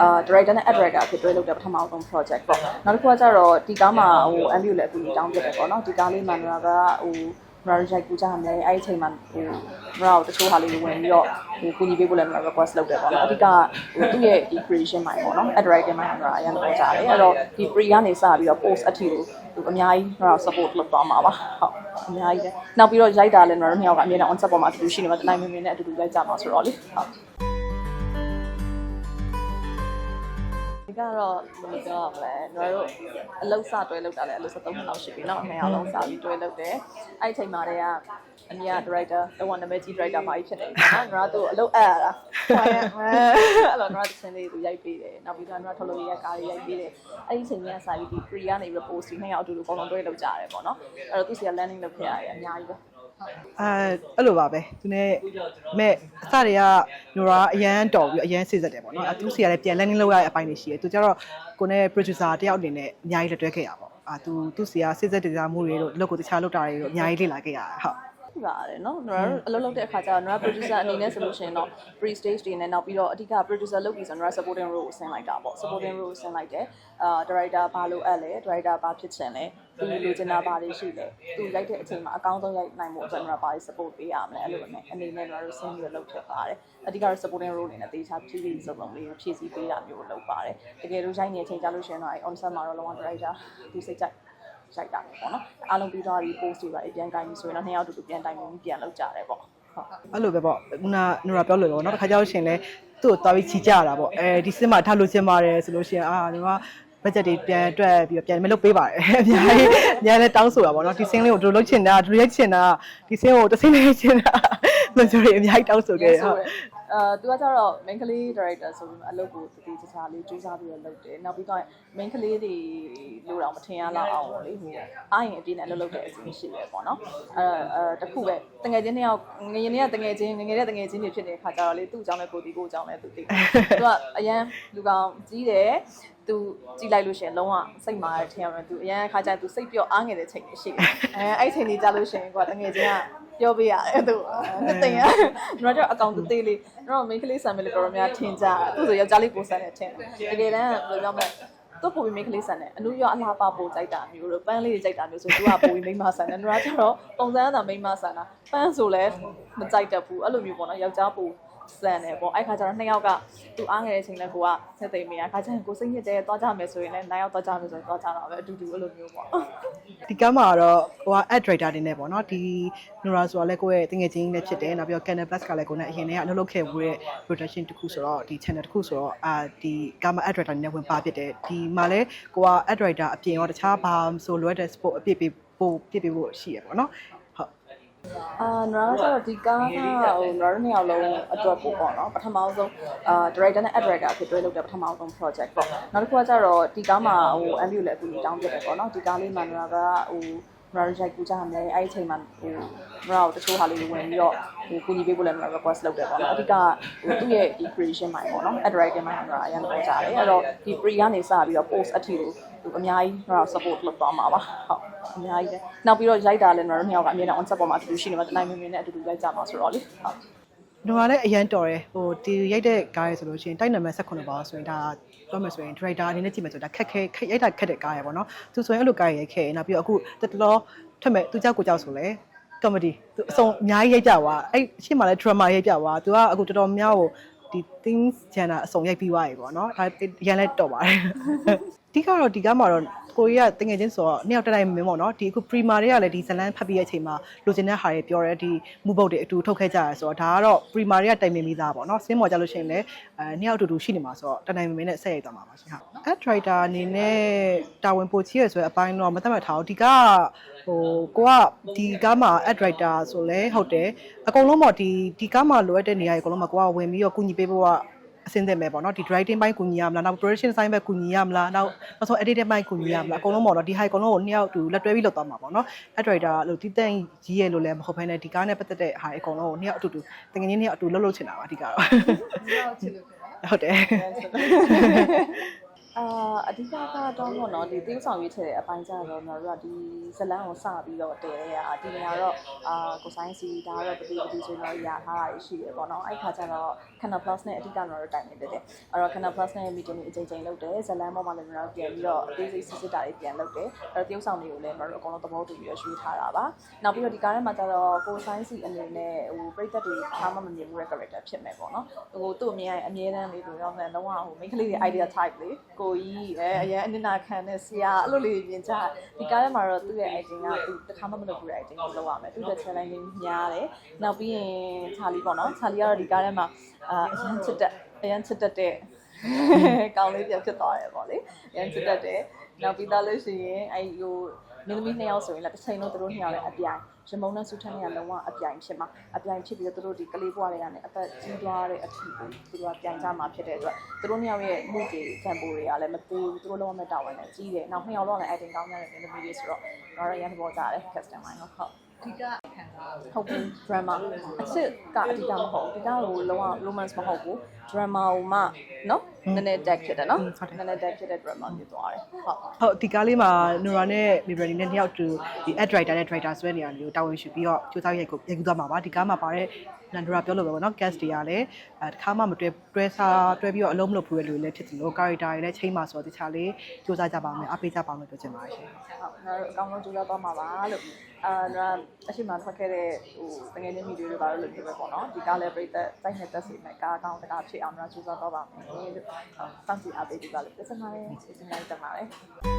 အာ director နဲ့ ad director အဖြစ်တွဲလုပ်တဲ့ပထမဆုံး project ပေါ့နောက်တစ်ခုကကျတော့ဒီကားမှာဟို MU လည်းအကူကြီးတောင်းပြတယ်ပေါ့နော်ဒီကားလေးမှာနရာကဟိုနရာရိုက်ကူကြမယ်အဲ့ဒီအချိန်မှာဟိုနရာကိုတချို့ဟာလေးတွေဝင်ပြီးတော့ဟိုကူညီပေးဖို့လည်းနရာ request လုပ်တယ်ပေါ့နော်အဓိကဟိုသူ့ရဲ့ဒီ creation မှာပေါ့နော် ad director မှာနရာအရင်တော့ကြားတယ်အဲ့တော့ဒီ pre ကနေစပြီးတော့ post အထိကိုသူအများကြီးနရာ support လုပ်သွားမှာပါဟုတ်အများကြီးပဲနောက်ပြီးတော့ရိုက်တာလည်းနရာတို့နှစ်ယောက်ကအမြဲတမ်း on set ပေါ်မှာအတူတူရှိနေမှာတနိုင်မင်းမင်းနဲ့အတူတူရိုက်ကြမှာဆိုတော့လေဟုတ် ကတော့ဘယ်လိုပြောရမလဲညီတို့အလုပ်စတွဲလုပ်တာလည်းအလုပ်73နှစ်လောက်ရှိပြီเนาะအမေအောင်လုံးစပြီးတွဲလုပ်တယ်အဲ့ဒီအချိန်မှာတည်းကအမေက director တော့နာမည်ကြီး director ပါကြီးဖြစ်နေတယ်เนาะညီတို့သူ့အလုပ်အပ်ရတာအဲ့တော့ညီတို့ချင်းလေးသူရိုက်ပေးတယ်နောက်ပြီးတော့ညီတို့ထုတ်လို့ရကားလေးရိုက်ပေးတယ်အဲ့ဒီအချိန်ကစပြီးဒီ pre ကနေ report စီနှစ်ယောက်အတူတူပုံလုံးတွဲလုပ်ကြရတယ်ပေါ့เนาะအဲ့တော့သူစီက landing လုပ်ခဲ့ရတယ်အများကြီးပဲ အဲအဲ့လိုပါပဲသူနဲ့မဲ့အစတွေကညိုရာအရန်တော်ပြီးအရန်စိစက်တယ်ပေါ့နော်အဲသူစီကလည်းပြန်လန်းနေလောက်ရတဲ့အပိုင်းတွေရှိတယ်သူကျတော့ကိုနဲ့ producer တယောက်အနေနဲ့အများကြီးလက်တွဲခဲ့ရပါပေါ့အာသူသူစီကစိစက်ဒေတာမှုတွေတို့လုပ်ကိုတခြားလုပ်တာတွေတို့အများကြီးလေ့လာခဲ့ရတယ်ဟုတ် ဖြစ်ပါတယ်နော်ကျွန်တော်တို့အလုပ်လုပ်တဲ့အခါကျတော့ကျွန်တော် producer အနေနဲ့ဆိုလို့ရှိရင်တော့ pre stage တွေနဲ့နောက်ပြီးတော့အဓိက producer လုပ်ပြီးဆိုတော့ supporting role ကိုဆင်းလိုက်တာပေါ့ supporting role ကိုဆင်းလိုက်တယ်အာ director ဘာလို့အပ်လဲ director ဘာဖြစ်ချင်လဲသူလိုချင်တာဘာတွေရှိလဲသူရိုက်တဲ့အချိန်မှာအကောင်းဆုံးရိုက်နိုင်ဖို့အတွက်ကျွန်တော်ဘာတွေ support ပေးရမလဲအဲ့လိုပဲအနေနဲ့ကျွန်တော်တို့ဆင်းပြီးတော့လုပ်ဖြစ်ပါတယ်အဓိကတော့ supporting role အနေနဲ့တေချာဖြည့်ဖြည့်စုံစုံလေးကိုဖြည့်ဆည်းပေးတာမျိုးလုပ်ပါတယ်တကယ်လို့ရိုက်နေတဲ့အချိန်ကြလို့ရှိရင်တော့အဲ on set မှာတော့လုံးဝ director သူစိတ်ကြိုက် ရိုက်တာပေါ့နော်အားလုံးပြီးသွားပြီး post တွေပါပြန်ကိုင်းပြီးဆိုရင်တော့နှစ်ယောက်တူတူပြန်တိုင်ပင်ပြီးပြန်လုပ်ကြတယ်ပေါ့ဟုတ်အဲ့လိုပဲပေါ့ခုနနူရာပြောလို့ပေါ့နော်တစ်ခါကြောက်ရှင်လဲသူ့ကိုသွားပြီးချီကြရတာပေါ့အဲဒီစင်မှာထားလို့ချင်းပါတယ်ဆိုလို့ရှိရင်အာဒီမှာဘတ်ဂျက်တွေပြန်တွက်ပြီးတော့ပြန်မလုပ်ပေးပါတယ်အများကြီးအများလည်းတောင်းဆိုတာပေါ့နော်ဒီစင်းလေးကိုတို့လုပ်ချင်တာတို့ရိုက်ချင်တာဒီစင်းကိုတစ်စင်းလေးချင်တာလို့ဆိုရင်အများကြီးတောင်းဆိုခဲ့တယ်ဟုတ် အာသူကကျတော့ main ကလေး director ဆိုပြီးအလုပ်ကိုတတိတခြားလေးကြိုးစားပြီးတော့လုပ်တယ်။နောက်ပြီးတော့ main ကလေးတွေလို့တော့မထင်ရလောက်အောင်ပေါ့လေဟိုအားရင်အပြည့်နဲ့အလုပ်လုပ်တဲ့အစီအစဉ်ရှိတယ်ပေါ့နော်။အဲအဲတခုပဲတငယ်ချင်းနှစ်ယောက်ငယ်ရင်တွေကတငယ်ချင်းငယ်ငယ်တဲ့တငယ်ချင်းတွေဖြစ်နေတဲ့ခါကျတော့လေသူ့အကြောင်းနဲ့ကိုတီကိုအကြောင်းနဲ့သူသိတယ်။သူကအရန်လူကောင်ကြီးတယ် သူကြည့်လိုက်လို့ရှိရင်လုံးဝစိတ်မာရထင်ရမယ်သူအရန်ခါကျသူစိတ်ပြော့အားငယ်တဲ့ချိန်တွေရှိတယ်အဲအဲ့ချိန်တွေကြာလို့ရှိရင်ကွာတငယ်ချင်းကပြောပေးရတယ်သူတသိရကျွန်တော်တို့အကောင့်သေးလေးကျွန်တော်မိန်းကလေးဆန်မယ်လို့တော်တော်များထင်ကြသူဆိုယောက်ျားလေးပိုဆန်တယ်ထင်တယ်တကယ်တမ်းဘယ်လိုပြောမလဲတော့ပိုပြီးမိန်းကလေးဆန်တယ်အနုရောအလားပါပိုကြိုက်တာမျိုးလို့ပန်းလေးတွေကြိုက်တာမျိုးဆိုသူကပိုပြီးမိန်းမဆန်တယ်ကျွန်တော်ကတော့ပုံစံအသာမိန်းမဆန်တာပန်းဆိုလဲမကြိုက်တတ်ဘူးအဲ့လိုမျိုးပေါ့နော်ယောက်ျားပို စံတယ်ပေါ့အဲ့ခါကျတော့နှစ်ယောက်ကသူအားငယ်တဲ့အချိန်လဲကိုကဆက်သိမ်းမိရခါကျရင်ကိုစိတ်ညစ်တယ်သွားကြမယ်ဆိုရင်လည်းနိုင်ရောက်သွားကြမယ်ဆိုရင်သွားကြတာပဲအတူတူအဲ့လိုမျိုးပေါ့ဒီကမ်းမှာတော့ဟိုက ad director တွေနဲ့ပေါ့နော်ဒီ Nora ဆိုတာလည်းကိုယ့်ရဲ့တငယ်ချင်းနဲ့ဖြစ်တယ်နောက်ပြီးတော့ Canal Plus ကလည်းကိုယ်နဲ့အရင်တည်းကအလုပ်လုပ်ခဲ့မှုရဲ့ production တစ်ခုဆိုတော့ဒီ channel တစ်ခုဆိုတော့အာဒီကမ်းမှာ ad director တွေနဲ့ဝင်ပါဖြစ်တယ်ဒီမှာလည်းကိုက ad director အပြင်ရောတခြားဘာဆိုလွယ်တဲ့ sport အပြည့်ပြပို့ပြည့်ပြဖို့ရှိရပေါ့နော်ဟုတ် အာနရာဆိုတော့ဒီကားကဟိုနရာတို့နှစ်ယောက်လုံးအတွက်ပို့ပေါ့နော်ပထမဆုံးအာ director နဲ့ ad director အဖြစ်တွဲလုပ်တဲ့ပထမဆုံး project ပေါ့နောက်တစ်ခုကကျတော့ဒီကားမှာဟို MU လည်းအကူကြီးတောင်းပြတယ်ပေါ့နော်ဒီကားလေးမှာနရာကဟို နရာရိုက်ကူကြမယ်အဲ့ဒီအချိန်မှာဟိုနရာကိုတချို့ဟာလေးတွေဝင်ပြီးတော့ဟိုကူညီပေးဖို့လည်းနရာ request လုပ်တယ်ပေါ့နော်အဓိကဟိုသူ့ရဲ့ဒီ creation မှာပေါ့နော် ad director မှာနရာအရင်တော့ကြားတယ်အဲ့တော့ဒီ pre ကနေစပြီးတော့ post အထိကိုသူအများကြီးနရာ support လုပ်သွားမှာပါဟုတ်အများကြီးပဲနောက်ပြီးတော့ရိုက်တာလည်းနရာတို့နှစ်ယောက်ကအမြဲတမ်း on set ပေါ်မှာအတူတူရှိနေမှာတနိုင်မင်းမင်းနဲ့အတူတူရိုက်ကြမှာဆိုတော့လေဟုတ် နွားလည်းအရန်တော်တယ်ဟိုဒီရိုက်တဲ့ကားရယ်ဆိုလို့ရှိရင်တိုက်နံပါတ်18ပါဆိုရင်ဒါပြောမယ်ဆိုရင် director အနေနဲ့ကြည့်မယ်ဆိုတော့ဒါခက်ခဲခက်ရိုက်တာခက်တဲ့ကားရယ်ပေါ့နော်သူဆိုရင်အဲ့လိုကားရယ်ရိုက်ခဲ့ရင်နောက်ပြီးတော့အခုတက်တလောထက်မဲ့သူကြောက်ကိုကြောက်ဆိုလဲ comedy သူအစုံအများကြီးရိုက်ကြပါအဲ့အရှင်းမှာလဲ drama ရိုက်ကြပါသူကအခုတော်တော်များကို ဒီ things channel အစုံရိုက်ပြီးသွားပြီပေါ့နော်ဒါရန်လဲတော်ပါတယ်အဓိကတော့ဒီကားမှာတော့ကိုရီးယားတငယ်ချင်းဆိုတော့နှစ်ယောက်တက်တိုင်းမင်းပေါ့နော်ဒီအခု prima တွေကလည်းဒီဇလန်ဖတ်ပြီးတဲ့အချိန်မှာလိုချင်တဲ့ဟာတွေပြောရဲဒီမူပုတ်တွေအတူထုတ်ခဲ့ကြရဆိုတော့ဒါကတော့ prima တွေကတိုင်ပင်ပြီးသားပေါ့နော်စင်းမော်ကြလို့ရှိရင်လည်းအဲနှစ်ယောက်အတူတူရှိနေမှာဆိုတော့တနိုင်မင်းနဲ့ဆက်ရိုက်သွားမှာပါရှင်ဟုတ် ad writer အနေနဲ့တာဝန်ပိုချီရဆိုတဲ့အပိုင်းတော့မသတ်မှတ်ထားဘူးဒီကဟိုကိုကဒီကားမှာ ad writer ဆိုလဲဟုတ်တယ်အကုန်လုံးပေါ့ဒီဒီကားမှာလိုအပ်တဲ့နေရာတွေအကုန်လုံးမှာကိုကဝင်ပြီးတော့ကုညီပေးဖို့ကအဆင်သင့်ပဲပေါ့နော်ဒီ writing ဘိုင်းကူညီရမလားနောက် production design ဘက်ကူညီရမလားနောက်နောက်ဆုံး editing ဘိုင်းကူညီရမလားအကုန်လုံးပေါ့နော်ဒီ high အကုန်လုံးကိုနှစ်ယောက်တူလက်တွဲပြီးလုပ်သွားမှာပေါ့နော် ad writer လို့တီးတန့်ကြီးရဲ့လို့လည်းမဟုတ်ဘဲနဲ့ဒီကားနဲ့ပတ်သက်တဲ့ဟာအကုန်လုံးကိုနှစ်ယောက်အတူတူတကယ်ကြီးနှစ်ယောက်အတူလှုပ်လှုပ်ချင်တာပါအဓိကတော့ဟုတ်တယ် အာ အဓိကကတော့ပေါ့နော်ဒီသင်းဆောင်ရွက်ထည့်တဲ့အပိုင်းကြတော့ကျွန်တော်တို့ကဒီဇလန်းကိုစပြီးတော့တည်တဲ့อ่ะဒီနေရာတော့အာကိုဆိုင်စီဒါကတော့ပတိပတိဆိုတော့ရာထားတာရှိရပေါ့နော်အဲ့ခါကျတော့ Canal Plus နဲ့အဓိကတော့တိုင်နေတယ်တဲ့အဲ့တော့ Canal Plus နဲ့ meeting အချိန်ချင်းလုပ်တယ်ဇလန်းပေါ်မှာလည်းကျွန်တော်ပြန်ပြီးတော့အသေးစိတ်စစ်စစ်တာတွေပြန်လုပ်တယ်အဲ့တော့သင်းဆောင်တွေကိုလည်းကျွန်တော်တို့အကုန်လုံးသဘောတူပြီးတော့ရွေးထားတာပါနောက်ပြီးတော့ဒီကားထဲမှာကျတော့ကိုဆိုင်စီအနေနဲ့ဟိုပြိသက်တွေထားမှမမြင်ဘူးတဲ့ character ဖြစ်မယ်ပေါ့နော်ဟိုသူ့အမြင်အမြဲတမ်းလေးလို့ရောမယ်လုံးဝဟို main ကလေးတွေ idea type လေးကိုကြီးအဲအရင်အနစ်နာခံတဲ့ဆရာအဲ့လိုလေးမြင်ကြဒီကားထဲမှာတော့သူ့ရဲ့ idea ကသူတစ်ခါမှမလုပ်ဘူးတဲ့ idea ကိုလုပ်ရမယ်သူ့ရဲ့ challenging များတယ်နောက်ပြီးရင်ချာလီပေါ့နော်ချာလီကတော့ဒီကားထဲမှာအာအရင်ချစ်တဲ့အရင်ချစ်တတ်တဲ့ကောင်းလေးပြဖြစ်သွားတယ်ပေါ့လေအရင်ချစ်တတ်တယ်နောက်ပြီးသားလို့ရှိရင်အဲဟို မင်းသမီးနှစ်ယောက်ဆိုရင်လည်းတစ်ချိန်လုံးသူတို့နှစ်ယောက်လည်းအပြိုင်ရမုံနဲ့စူထန်နဲ့ကလုံးဝအပြိုင်ဖြစ်မှာအပြိုင်ဖြစ်ပြီးတော့သူတို့ဒီကလေးဘွားတွေကနေအသက်ကြီးသွားတဲ့အထိကိုသူတို့ကပြိုင်ကြမှာဖြစ်တဲ့အတွက်သူတို့နှစ်ယောက်ရဲ့မှုတွေကံပိုးတွေကလည်းမသေးဘူးသူတို့လုံးဝမတာဝန်နဲ့ကြီးတယ်နောက်နှစ်ယောက်လုံးလည်း acting ကောင်းကြတဲ့မင်းသမီးတွေဆိုတော့တော့ရရန်ပေါ်ကြတယ် custom line တော့ဟုတ်အဓိကခံစားရဟုတ်ဘူး drama အချစ်ကအဓိကမဟုတ်ဘူးဒီကကိုလုံးဝ romance မဟုတ်ဘူး drama ကိုမှနော်နည်းနည်း deck ဖြစ်တယ်နော်နည်းနည်း deck ဖြစ်တဲ့ drama ဖြစ်သွားတယ်ဟုတ်ဟုတ်ဒီကားလေးမှာ Nora နဲ့ Mibra နဲ့နှစ်ယောက်တူဒီ ad writer နဲ့ director ဆွဲနေရတယ်ကိုတာဝန်ယူပြီးတော့ကြိုးစားရိုက်ကိုရိုက်ကူးသွားမှာပါဒီကားမှာပါတဲ့ Nandora ပြောလို့ပဲပေါ့နော် guest တွေကလည်းအဲတစ်ခါမှမတွဲတွဲစားတွဲပြီးတော့အလုံးမလုပ်ဘူးလေလူတွေလည်းဖြစ်တယ်လို့ character တွေလည်းချိန်မှာဆိုတော့တခြားလေးကြိုးစားကြပါမယ်အားပေးကြပါမယ်ပြောချင်ပါတယ်ရှင်ဟုတ်ငါတို့အကောင်းဆုံးကြိုးစားသွားမှာပါလို့အာတော့အရှိမထွက်ခဲ့တဲ့ဟိုတကယ်ချင်းဗီဒီယိုတွေပါလို့လုပ်ပြပဲပေါ့နော်ဒီကားလည်းပြိသက်တိုက်နေသက်စီမဲ့ကားအကောင်းတကားဖြစ်အောင်တော့ကြိုးစားသွားပါမယ်လို့စောင့်ကြည့်အားပေးကြပါလို့ပြောချင်ပါတယ်ကျေးဇူးများတင်ပါတယ်